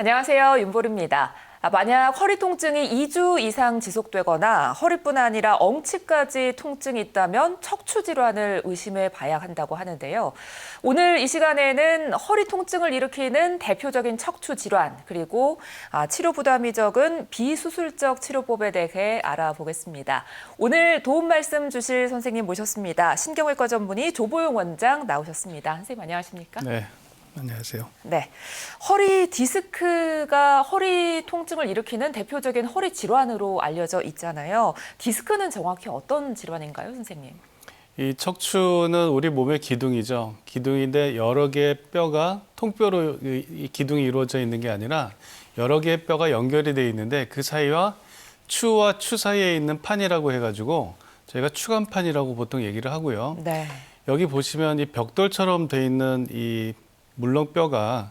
안녕하세요. 윤보리입니다. 아, 만약 허리 통증이 2주 이상 지속되거나 허리뿐 아니라 엉치까지 통증이 있다면 척추 질환을 의심해 봐야 한다고 하는데요. 오늘 이 시간에는 허리 통증을 일으키는 대표적인 척추 질환 그리고 아, 치료 부담이 적은 비수술적 치료법에 대해 알아보겠습니다. 오늘 도움 말씀 주실 선생님 모셨습니다. 신경외과 전문의 조보용 원장 나오셨습니다. 선생님 안녕하십니까? 네, 안녕하세요. 네. 허리 디스크가 허리 통증을 일으키는 대표적인 허리 질환으로 알려져 있잖아요. 디스크는 정확히 어떤 질환인가요, 선생님? 이 척추는 우리 몸의 기둥이죠. 기둥인데 여러 개의 뼈가 통뼈로 이- 이 기둥이 이루어져 있는 게 아니라 여러 개의 뼈가 연결이 돼 있는데 그 사이와 추와 추 사이에 있는 판이라고 해가지고 저희가 추간판이라고 보통 얘기를 하고요. 네. 여기 보시면 이 벽돌처럼 돼 있는 이 물렁뼈가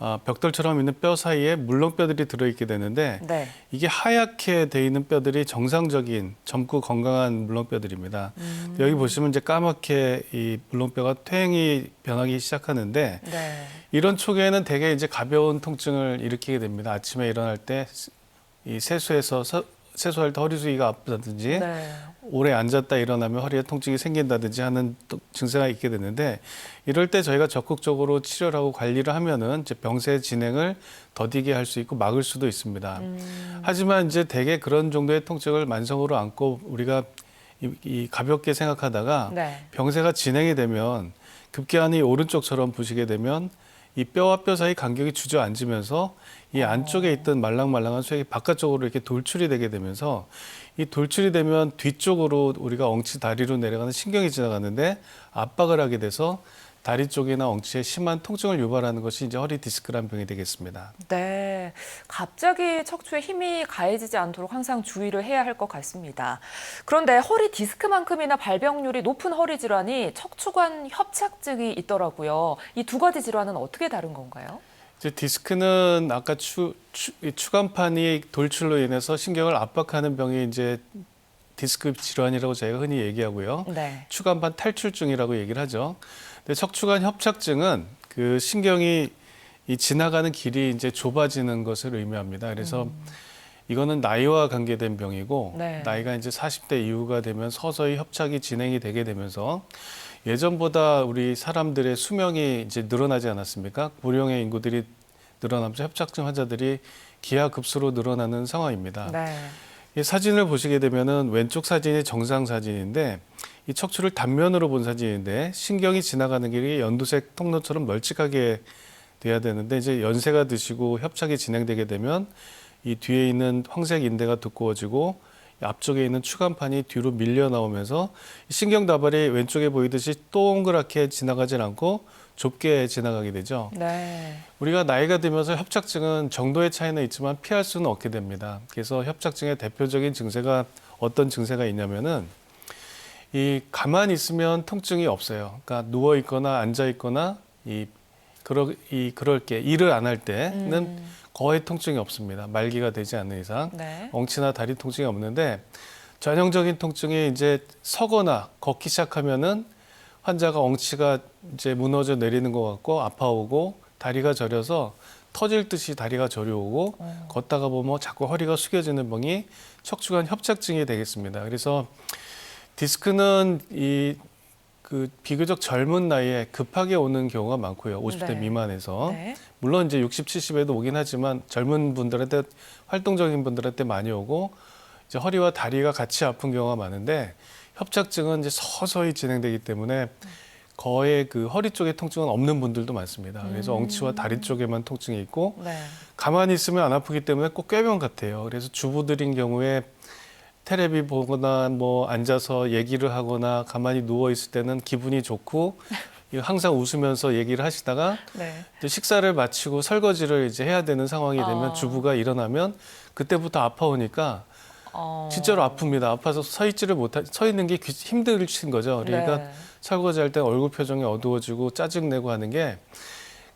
아, 벽돌처럼 있는 뼈 사이에 물렁뼈들이 들어있게 되는데 네. 이게 하얗게 돼 있는 뼈들이 정상적인 젊고 건강한 물렁뼈들입니다. 여기 보시면 이제 까맣게 이 물렁뼈가 퇴행이 변하기 시작하는데 네. 이런 초기에는 대개 이제 가벼운 통증을 일으키게 됩니다. 아침에 일어날 때 이 세수해서 서- 세수할 때 허리 수위가 아프다든지 네. 오래 앉았다 일어나면 허리에 통증이 생긴다든지 하는 또 증세가 있게 되는데 이럴 때 저희가 적극적으로 치료를 하고 관리를 하면은 이제 병세 진행을 더디게 할 수 있고 막을 수도 있습니다. 음. 하지만 이제 대개 그런 정도의 통증을 만성으로 안고 우리가 이, 이 가볍게 생각하다가 네. 병세가 진행이 되면 급기야니 오른쪽처럼 부시게 되면 이 뼈와 뼈 사이 간격이 주저앉으면서 이 안쪽에 있던 말랑말랑한 수액이 바깥쪽으로 이렇게 돌출이 되게 되면서 이 돌출이 되면 뒤쪽으로 우리가 엉치 다리로 내려가는 신경이 지나가는데 압박을 하게 돼서 다리 쪽이나 엉치에 심한 통증을 유발하는 것이 이제 허리 디스크란 병이 되겠습니다. 네. 갑자기 척추에 힘이 가해지지 않도록 항상 주의를 해야 할 것 같습니다. 그런데 허리 디스크만큼이나 발병률이 높은 허리 질환이 척추관 협착증이 있더라고요. 이 두 가지 질환은 어떻게 다른 건가요? 이제 디스크는 아까 추, 추, 이 추간판이 돌출로 인해서 신경을 압박하는 병이 이제 디스크 질환이라고 저희가 흔히 얘기하고요. 네. 추간판 탈출증이라고 얘기를 하죠. 근데 척추관 협착증은 그 신경이 이 지나가는 길이 이제 좁아지는 것을 의미합니다. 그래서 이거는 나이와 관계된 병이고 네. 나이가 이제 40대 이후가 되면 서서히 협착이 진행이 되게 되면서 예전보다 우리 사람들의 수명이 이제 늘어나지 않았습니까? 고령의 인구들이 늘어나면서 협착증 환자들이 기하급수로 늘어나는 상황입니다. 네. 이 사진을 보시게 되면은 왼쪽 사진이 정상 사진인데 이 척추를 단면으로 본 사진인데 신경이 지나가는 길이 연두색 통로처럼 널찍하게 돼야 되는데 이제 연세가 드시고 협착이 진행되게 되면 이 뒤에 있는 황색 인대가 두꺼워지고 이 앞쪽에 있는 추간판이 뒤로 밀려 나오면서 이 신경 다발이 왼쪽에 보이듯이 동그랗게 지나가질 않고 좁게 지나가게 되죠. 네. 우리가 나이가 들면서 협착증은 정도의 차이는 있지만 피할 수는 없게 됩니다. 그래서 협착증의 대표적인 증세가 어떤 증세가 있냐면은 이 가만히 있으면 통증이 없어요. 그러니까 누워 있거나 앉아 있거나 이 그러 이 그럴 게 일을 안 할 때는 음. 거의 통증이 없습니다. 말기가 되지 않는 이상 네. 엉치나 다리 통증이 없는데 전형적인 통증이 이제 서거나 걷기 시작하면은 환자가 엉치가 이제 무너져 내리는 것 같고 아파오고 다리가 저려서 터질 듯이 다리가 저려오고 어. 걷다가 보면 자꾸 허리가 숙여지는 병이 척추관 협착증이 되겠습니다. 그래서 디스크는 이 그 비교적 젊은 나이에 급하게 오는 경우가 많고요. 50대 네. 미만에서. 네. 물론 이제 60, 70에도 오긴 하지만 젊은 분들한테 활동적인 분들한테 많이 오고 이제 허리와 다리가 같이 아픈 경우가 많은데 협착증은 이제 서서히 진행되기 때문에 거의 그 허리 쪽에 통증은 없는 분들도 많습니다. 그래서 음. 엉치와 다리 쪽에만 통증이 있고 네. 가만히 있으면 안 아프기 때문에 꼭 꾀병 같아요. 그래서 주부들인 경우에 테레비 보거나 뭐 앉아서 얘기를 하거나 가만히 누워 있을 때는 기분이 좋고 항상 웃으면서 얘기를 하시다가 네. 식사를 마치고 설거지를 이제 해야 되는 상황이 되면 어. 주부가 일어나면 그때부터 아파오니까 어. 진짜로 아픕니다. 아파서 서 있지를 못하 서 있는 게 귀- 힘들신 거죠. 그러니까 네. 설거지할 때 얼굴 표정이 어두워지고 짜증 내고 하는 게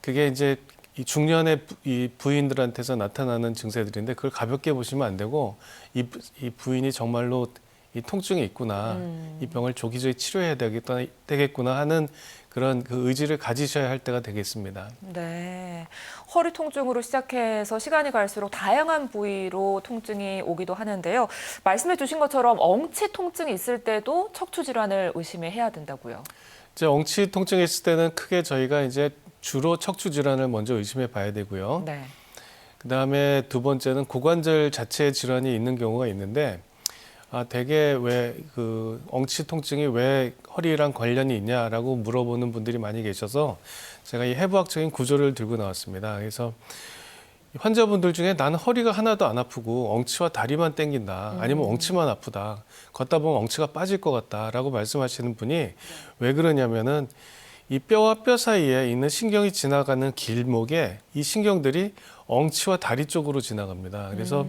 그게 이제 이 중년의 부- 이 부인들한테서 나타나는 증세들인데 그걸 가볍게 보시면 안 되고 이, 부- 이 부인이 정말로 이 통증이 있구나, 음. 이 병을 조기조기 치료해야 되겠다, 되겠구나 하는 그런 그 의지를 가지셔야 할 때가 되겠습니다. 네. 허리 통증으로 시작해서 시간이 갈수록 다양한 부위로 통증이 오기도 하는데요. 말씀해 주신 것처럼 엉치 통증이 있을 때도 척추 질환을 의심해야 된다고요. 이제 엉치 통증이 있을 때는 크게 저희가 이제 주로 척추 질환을 먼저 의심해 봐야 되고요. 네. 그 다음에 두 번째는 고관절 자체에 질환이 있는 경우가 있는데, 아, 대개 왜 그 엉치 통증이 왜 허리랑 관련이 있냐라고 물어보는 분들이 많이 계셔서 제가 이 해부학적인 구조를 들고 나왔습니다. 그래서 이 환자분들 중에 나는 허리가 하나도 안 아프고 엉치와 다리만 땡긴다. 아니면 엉치만 아프다. 걷다 보면 엉치가 빠질 것 같다라고 말씀하시는 분이 왜 그러냐면은 이 뼈와 뼈 사이에 있는 신경이 지나가는 길목에 이 신경들이 엉치와 다리 쪽으로 지나갑니다. 그래서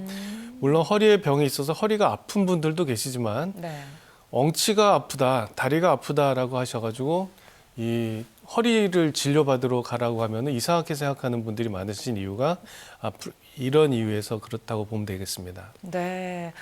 물론 허리에 병이 있어서 허리가 아픈 분들도 계시지만 네. 엉치가 아프다, 다리가 아프다라고 하셔가지고 이 허리를 진료받으러 가라고 하면 이상하게 생각하는 분들이 많으신 이유가 이런 이유에서 그렇다고 보면 되겠습니다. 네.